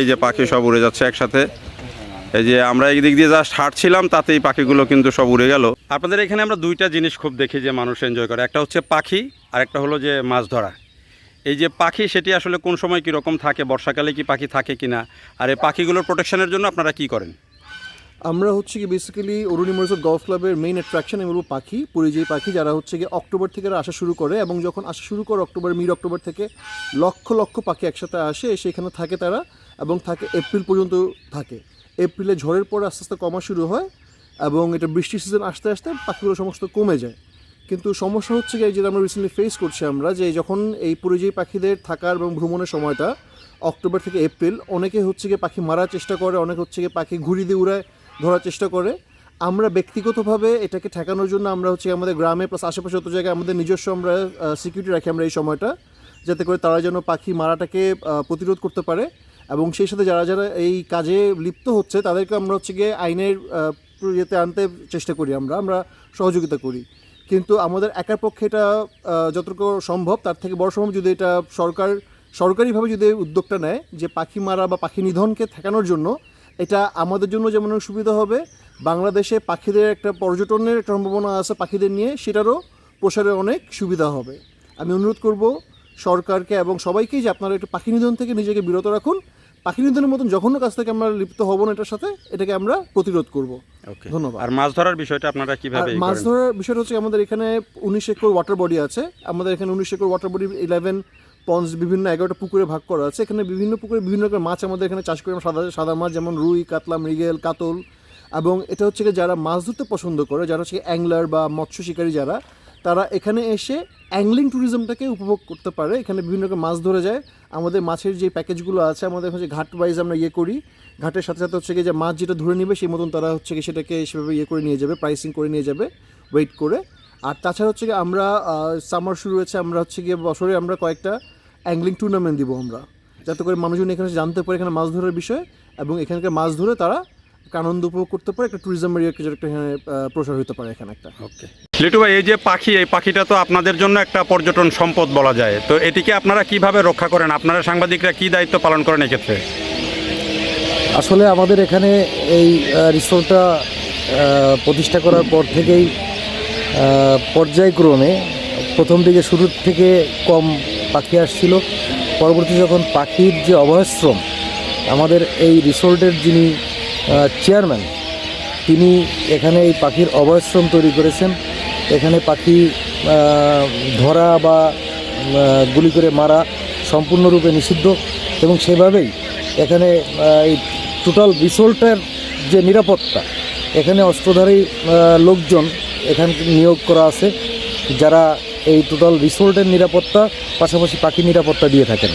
এই যে পাখি সব উড়ে যাচ্ছে একসাথে। এই যে আমরা দিক দিয়ে জাস্ট হাঁটছিলাম, তাতেই পাখিগুলো কিন্তু সব উড়ে গেল। আপনাদের এখানে আমরা দুইটা জিনিস খুব দেখি যে মানুষ এনজয় করে। একটা হচ্ছে পাখি আর একটা হলো যে মাছ ধরা। এই যে পাখি, সেটি আসলে কোন সময় কীরকম থাকে, বর্ষাকালে কি পাখি থাকে কি না আর এই পাখিগুলোর প্রোটেকশনের জন্য আপনারা কি করেন? আমরা হচ্ছে কি বেসিক্যালি অরুণী মরিসব গলফ ক্লাবের মেইন অ্যাট্রাকশন আমি বলব পাখি, পরিযায়ী পাখি, যারা হচ্ছে গিয়ে অক্টোবর থেকে আসা শুরু করে এবং যখন আসা শুরু করে অক্টোবর মিড অক্টোবর থেকে লক্ষ লক্ষ পাখি একসাথে আসে এসে এখানে থাকে তারা। এবং থাকে এপ্রিল পর্যন্ত থাকে। এপ্রিলে ঝড়ের পর আস্তে আস্তে কমা শুরু হয় এবং এটা বৃষ্টির সিজন আসতে আসতে পাখিগুলো সমস্ত কমে যায়। কিন্তু সমস্যা হচ্ছে কি যেটা আমরা রিসেন্টলি ফেস করছি আমরা, যে যখন এই পরিযায়ী পাখিদের থাকার এবং ভ্রমণের সময়টা অক্টোবর থেকে এপ্রিল অনেকে হচ্ছে গিয়ে পাখি মারার চেষ্টা করে, অনেকে হচ্ছে গিয়ে পাখি ঘুরি দিয়ে উড়ায়, ধরার চেষ্টা করে। আমরা ব্যক্তিগতভাবে এটাকে ঠেকানোর জন্য আমরা হচ্ছে আমাদের গ্রামে প্লাস আশেপাশে যত জায়গায় আমাদের নিজস্ব আমরা সিকিউরিটি রাখি আমরা এই সময়টা, যাতে করে তারা যেন পাখি মারাটাকে প্রতিরোধ করতে পারে। এবং সেই সাথে যারা যারা এই কাজে লিপ্ত হচ্ছে, তাদেরকে আমরা হচ্ছে গিয়ে আইনের ইয়েতে আনতে চেষ্টা করি আমরা আমরা সহযোগিতা করি। কিন্তু আমাদের একার পক্ষে এটা যতটুকু সম্ভব, তার থেকে বড় সম্ভব যদি এটা সরকার, সরকারিভাবে যদি উদ্যোগটা নেয় যে পাখি মারা বা পাখি নিধনকে ঠেকানোর জন্য, এটা আমাদের জন্য যেমন সুবিধা হবে, বাংলাদেশে পাখিদের একটা পর্যটনের একটা সম্ভাবনা আছে পাখিদের নিয়ে, সেটারও প্রসারে অনেক সুবিধা হবে। আমি অনুরোধ করব সরকারকে এবং সবাইকেই যে আপনারা একটু পাখি নিধন থেকে নিজেকে বিরত রাখুন পাখি নিধনের মতন জঘন্য কাজ থেকে আমরা লিপ্ত হব না এটার সাথে এটাকে আমরা প্রতিরোধ করব। ধন্যবাদ। আর মাছ ধরার বিষয়টা আপনারা কীভাবে মাছ ধরার বিষয়টা হচ্ছে আমাদের এখানে উনিশ একর ওয়াটার বডি আছে। আমাদের এখানে উনিশ acre water body eleven ponds বিভিন্ন এগারোটা পুকুরে ভাগ করা আছে। এখানে বিভিন্ন পুকুরে বিভিন্ন রকমের মাছ আমাদের এখানে চাষ করি সাদা সাদা মাছ যেমন রুই কাতলা মৃগেল কাতল। এবং এটা হচ্ছে যারা মাছ ধরতে পছন্দ করে যারা হচ্ছে অ্যাংলার বা মৎস্য শিকারী যারা তারা এখানে এসে অ্যাংলিং ট্যুরিজমটাকে উপভোগ করতে পারে। এখানে বিভিন্ন রকম মাছ ধরে যায়। আমাদের মাছের যে প্যাকেজগুলো আছে, আমাদের হচ্ছে ঘাট ওয়াইজ আমরা ইয়ে করি। ঘাটের সাথে সাথে হচ্ছে গিয়ে যে মাছ যেটা ধরে নেবে, সেই মতন তারা হচ্ছে গিয়ে সেটাকে সেভাবে ইয়ে করে নিয়ে যাবে প্রাইসিং করে নিয়ে যাবে ওয়েট করে। আর তাছাড়া হচ্ছে গিয়ে আমরা সামার শুরু হয়েছে, আমরা হচ্ছে গিয়ে বছরে আমরা কয়েকটা অ্যাংলিং টুর্নামেন্ট দিব আমরা। যাতে করে মানুষজন এখানে জানতে পারে এখানে মাছ ধরার বিষয় এবং এখানকার মাছ ধরে তারা আনন্দ উপভোগ করতে পারে একটা ট্যুরিজম এরিয়া একটা এখানে প্রসার হতে পারে এখানে একটা। ওকে লিটু ভাই এই যে পাখি এই পাখিটা তো আপনাদের জন্য একটা পর্যটন সম্পদ বলা যায়। তো এটিকে আপনারা কীভাবে রক্ষা করেন? আপনারা সাংবাদিকরা কি দায়িত্ব পালন করেন এক্ষেত্রে? আসলে আমাদের এখানে এই রিসোর্টটা প্রতিষ্ঠা করার পর থেকেই পর্যায়ক্রমে প্রথম দিকে শুরুর থেকে কম পাখি আসছিল। পরবর্তী যখন পাখির যে অভয়াশ্রম আমাদের এই রিসোর্টের যিনি চেয়ারম্যান তিনি এখানে এই পাখির অভয়াশ্রম তৈরি করেছেন। এখানে পাখি ধরা বা গুলি করে মারা সম্পূর্ণরূপে নিষিদ্ধ এবং সেভাবেই এখানে এই টোটাল রিসোর্টের যে নিরাপত্তা, এখানে অস্ত্রধারী লোকজন এখানে নিয়োগ করা আছে, যারা এই টোটাল রিসোর্টের নিরাপত্তা, পাশাপাশি পাখি নিরাপত্তা দিয়ে থাকেন।